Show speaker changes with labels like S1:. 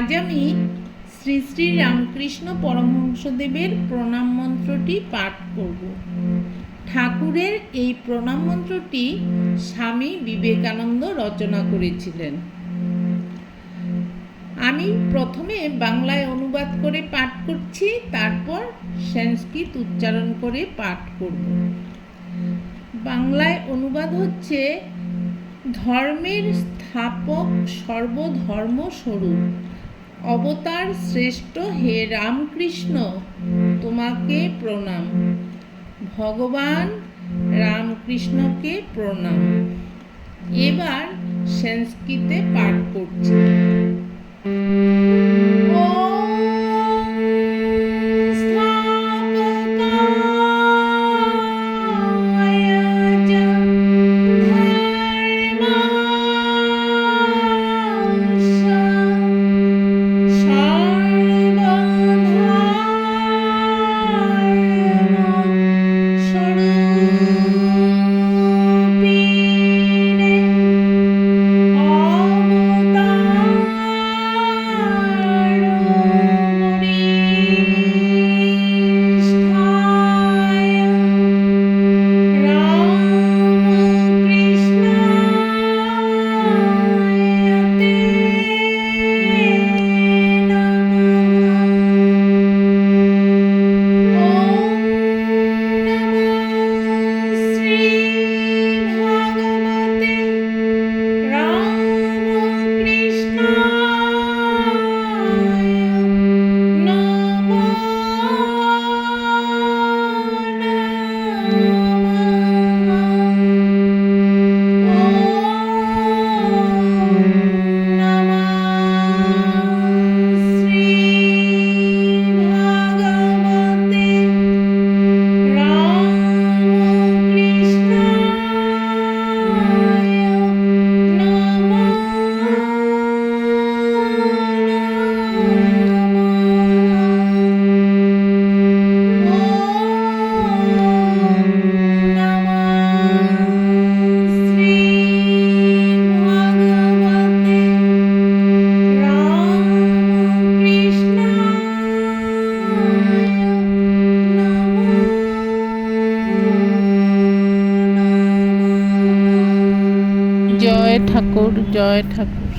S1: আজ আমি শ্রী শ্রী রামকৃষ্ণ পরমহংসদেবের প্রণাম মন্ত্রটি পাঠ করব। ঠাকুরের এই প্রণাম মন্ত্রটি স্বামী বিবেকানন্দ রচনা করেছিলেন। আমি প্রথমে বাংলায় অনুবাদ করে পাঠ করছি, তারপর সংস্কৃত উচ্চারণ করে পাঠ করব। বাংলায় অনুবাদ হচ্ছে, ধর্মের স্থাপক সর্বধর্ম স্বরূপ অবতার শ্রেষ্ঠ হে রামকৃষ্ণ তোমাকে প্রণাম। ভগবান রামকৃষ্ণকে প্রণাম। এবার সংস্কৃতে পাঠ করছি। জয় ঠাকুর জয় ঠাকুর।